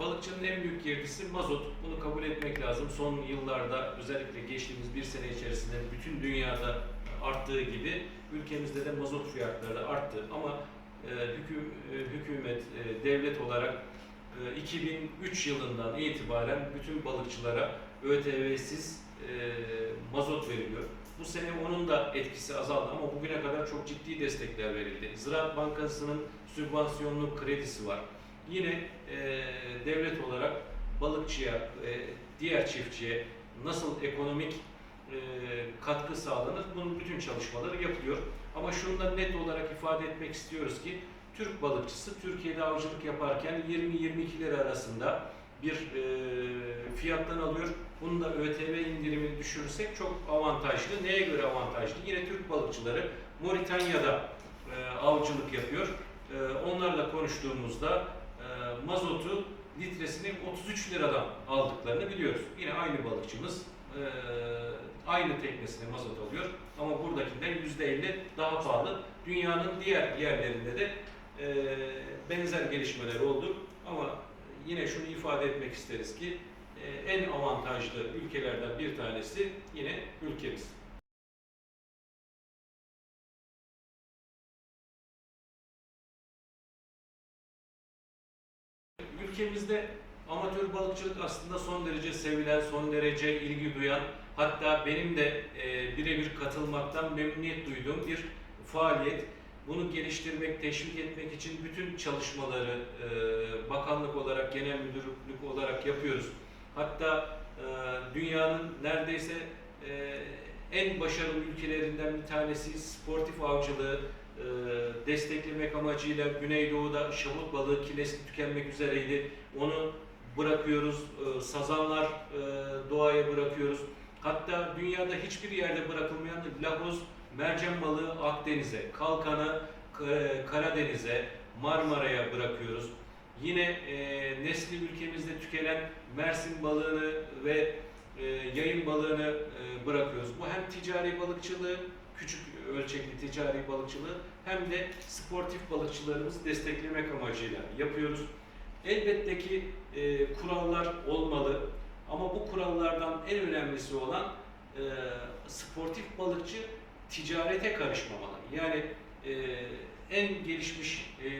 Balıkçının en büyük girdisi mazot. Bunu kabul etmek lazım. Son yıllarda özellikle geçtiğimiz bir sene içerisinde bütün dünyada arttığı gibi ülkemizde de mazot fiyatları arttı. Ama e, hüküm, e, hükümet, e, devlet olarak e, 2003 yılından itibaren bütün balıkçılara ÖTV'siz mazot veriliyor. Bu sene onun da etkisi azaldı ama bugüne kadar çok ciddi destekler verildi. Ziraat Bankası'nın sübvansiyonlu kredisi var. Yine e, devlet olarak balıkçıya, e, diğer çiftçiye nasıl ekonomik e, katkı sağlanır bunun bütün çalışmaları yapılıyor. Ama şunu da net olarak ifade etmek istiyoruz ki Türk balıkçısı Türkiye'de avcılık yaparken 20-22 lira arasında bir e, fiyattan alıyor. Bunu da ÖTV indirimini düşürürsek çok avantajlı. Neye göre avantajlı? Yine Türk balıkçıları Moritanya'da e, avcılık yapıyor. E, onlarla konuştuğumuzda mazotu litresini 33 liradan aldıklarını biliyoruz. Yine aynı balıkçımız e, aynı teknesine mazot alıyor ama buradakinden %50 daha pahalı. Dünyanın diğer yerlerinde de e, benzer gelişmeler oldu ama yine şunu ifade etmek isteriz ki e, en avantajlı ülkelerden bir tanesi yine ülkemiz. Ülkemizde amatör balıkçılık aslında son derece sevilen, son derece ilgi duyan, hatta benim de e, birebir katılmaktan memnuniyet duyduğum bir faaliyet. Bunu geliştirmek, teşvik etmek için bütün çalışmaları e, bakanlık olarak, genel müdürlük olarak yapıyoruz. Hatta e, dünyanın neredeyse e, en başarılı ülkelerinden bir tanesi sportif avcılığı desteklemek amacıyla Güneydoğu'da şahut balığı ki nesli tükenmek üzereydi. Onu bırakıyoruz. E, sazanlar e, doğaya bırakıyoruz. Hatta dünyada hiçbir yerde bırakılmayan lagoz, mercan balığı Akdeniz'e, kalkanı K- Karadeniz'e, Marmara'ya bırakıyoruz. Yine e, nesli ülkemizde tükenen Mersin balığını ve e, yayın balığını e, bırakıyoruz. Bu hem ticari balıkçılığı, küçük ölçekli ticari balıkçılığı hem de sportif balıkçılarımızı desteklemek amacıyla yapıyoruz. Elbette ki e, kurallar olmalı ama bu kurallardan en önemlisi olan e, sportif balıkçı ticarete karışmamalı. Yani e, en gelişmiş e,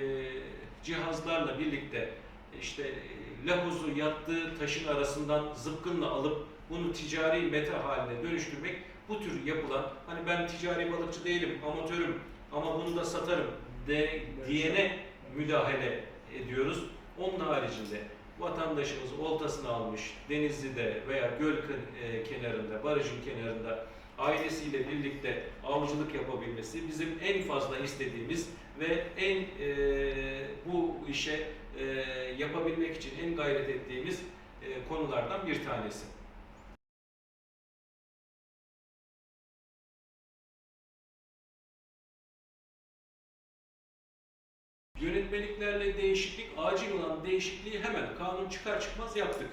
cihazlarla birlikte işte e, lahuzu yattığı taşın arasından zıpkınla alıp bunu ticari meta haline dönüştürmek bu tür yapılan hani ben ticari balıkçı değilim amatörüm ama bunu da satarım de, diyene müdahale ediyoruz. Onun haricinde vatandaşımız oltasını almış Denizli'de veya göl e, kenarında, barajın kenarında ailesiyle birlikte avcılık yapabilmesi bizim en fazla istediğimiz ve en e, bu işe e, yapabilmek için en gayret ettiğimiz e, konulardan bir tanesi. Yönetmeliklerle değişiklik, acil olan değişikliği hemen kanun çıkar çıkmaz yaptık.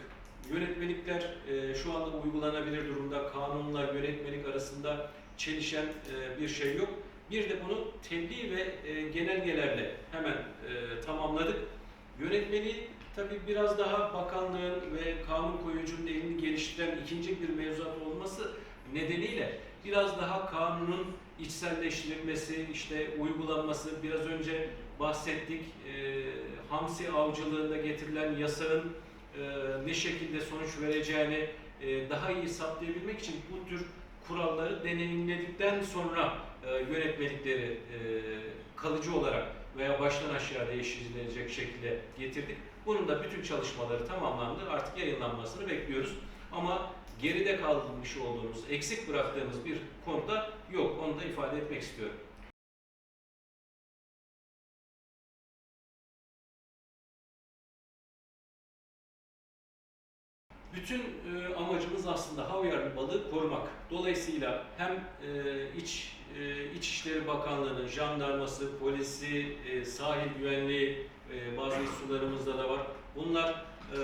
Yönetmelikler e, şu anda uygulanabilir durumda. Kanunla yönetmelik arasında çelişen e, bir şey yok. Bir de bunu tebliğ ve e, genelgelerle hemen e, tamamladık. Yönetmeliği tabii biraz daha bakanlığın ve kanun koyucunun elini geliştiren ikinci bir mevzuat olması nedeniyle biraz daha kanunun içselleştirilmesi, işte uygulanması, biraz önce bahsettik, e, hamsi avcılığında getirilen yasanın e, ne şekilde sonuç vereceğini e, daha iyi saptayabilmek için bu tür kuralları deneyimledikten sonra e, yönetmelikleri e, kalıcı olarak veya baştan aşağı değiştirilecek şekilde getirdik. Bunun da bütün çalışmaları tamamlandı. Artık yayınlanmasını bekliyoruz. Ama geride kalmış olduğumuz, eksik bıraktığımız bir konuda yok. Onu da ifade etmek istiyorum. Bütün e, amacımız aslında havyarlı balığı korumak. Dolayısıyla hem e, iç e, İçişleri Bakanlığı'nın jandarması, polisi, e, sahil güvenliği e, bazı sularımızda da var. Bunlar e,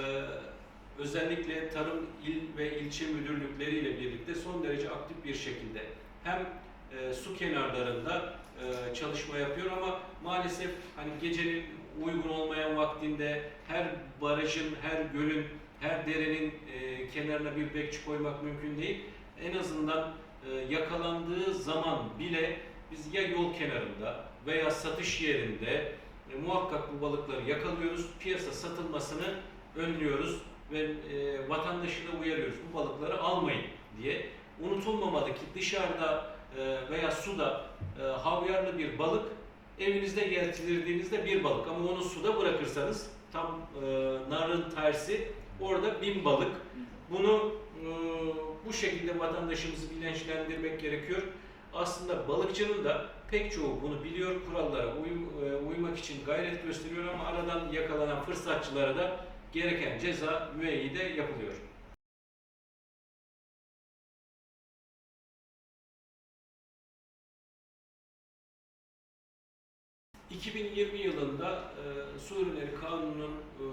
özellikle tarım il ve ilçe müdürlükleriyle birlikte son derece aktif bir şekilde hem e, su kenarlarında e, çalışma yapıyor ama maalesef hani gecenin uygun olmayan vaktinde her barajın, her gölün, her derenin e, kenarına bir bekçi koymak mümkün değil. En azından e, yakalandığı zaman bile biz ya yol kenarında veya satış yerinde e, muhakkak bu balıkları yakalıyoruz. Piyasa satılmasını önlüyoruz ve e, vatandaşı da uyarıyoruz. Bu balıkları almayın diye. Unutulmamalı ki dışarıda e, veya suda e, havyarlı bir balık evinizde getirdiğinizde bir balık ama onu suda bırakırsanız tam e, narın tersi orada bin balık. Bunu e, bu şekilde vatandaşımızı bilinçlendirmek gerekiyor. Aslında balıkçının da pek çoğu bunu biliyor, kurallara uy- e, uymak için gayret gösteriyor ama aradan yakalanan fırsatçılara da gereken ceza müeyyide yapılıyor. ...2020 yılında e, su ürünleri kanununun e,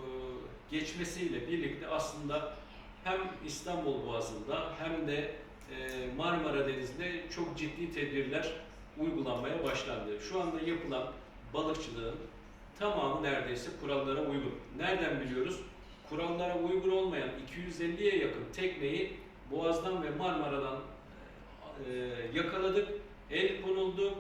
geçmesiyle birlikte aslında hem İstanbul Boğazı'nda hem de e, Marmara Denizi'nde çok ciddi tedbirler uygulanmaya başlandı. Şu anda yapılan balıkçılığın tamamı neredeyse kurallara uygun. Nereden biliyoruz? Kurallara uygun olmayan 250'ye yakın tekneyi Boğaz'dan ve Marmara'dan e, yakaladık, el konuldu.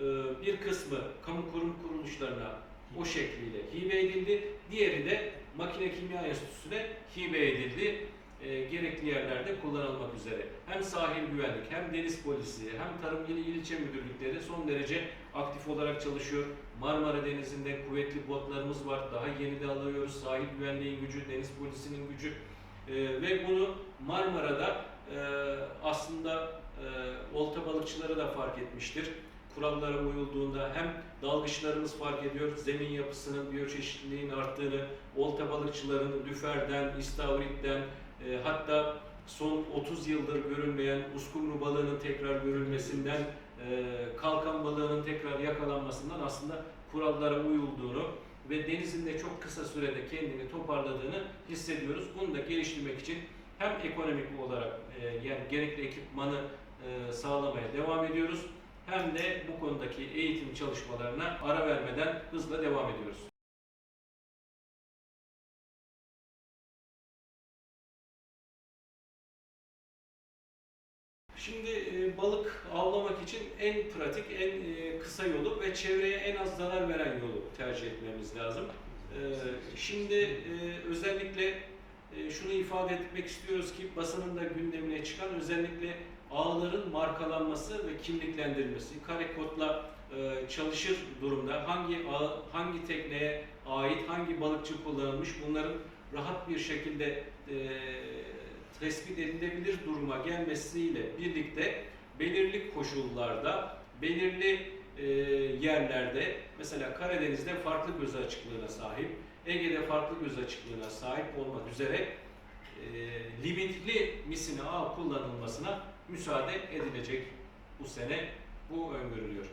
E, bir kısmı kamu kurum kuruluşlarına o şekliyle hibe edildi. Diğeri de Makine Kimya Enstitüsü'ne hibe edildi. E, gerekli yerlerde kullanılmak üzere. Hem sahil güvenlik, hem deniz polisi, hem tarım il ilçe müdürlükleri son derece aktif olarak çalışıyor. Marmara Denizi'nde kuvvetli botlarımız var. Daha yeni de alıyoruz. Sahil güvenliğin gücü, deniz polisinin gücü. E, ve bunu Marmara'da e, aslında e, olta balıkçıları da fark etmiştir. Kurallara uyulduğunda hem dalgıçlarımız fark ediyor, zemin yapısının, biyoçeşitliliğin arttığını, olta balıkçıların lüferden, istavritten, e, hatta son 30 yıldır görülmeyen uskumru balığının tekrar görülmesinden, e, kalkan balığının tekrar yakalanmasından aslında kurallara uyulduğunu ve denizin de çok kısa sürede kendini toparladığını hissediyoruz. Bunu da geliştirmek için hem ekonomik olarak e, yani gerekli ekipmanı e, sağlamaya devam ediyoruz hem de bu konudaki eğitim çalışmalarına ara vermeden hızla devam ediyoruz. Şimdi e, balık avlamak için en pratik, en e, kısa yolu ve çevreye en az zarar veren yolu tercih etmemiz lazım. E, şimdi özellikle şunu ifade etmek istiyoruz ki basının da gündemine çıkan özellikle ağların markalanması ve kimliklendirilmesi, kare kodla e, çalışır durumda. Hangi ağ, hangi tekneye ait hangi balıkçı kullanılmış bunların rahat bir şekilde e, tespit edilebilir duruma gelmesiyle birlikte belirli koşullarda, belirli e, yerlerde mesela Karadeniz'de farklı göz açıklığına sahip, Ege'de farklı göz açıklığına sahip olmak üzere e, limitli misina ağ kullanılmasına müsaade edilecek bu sene bu öngörülüyor.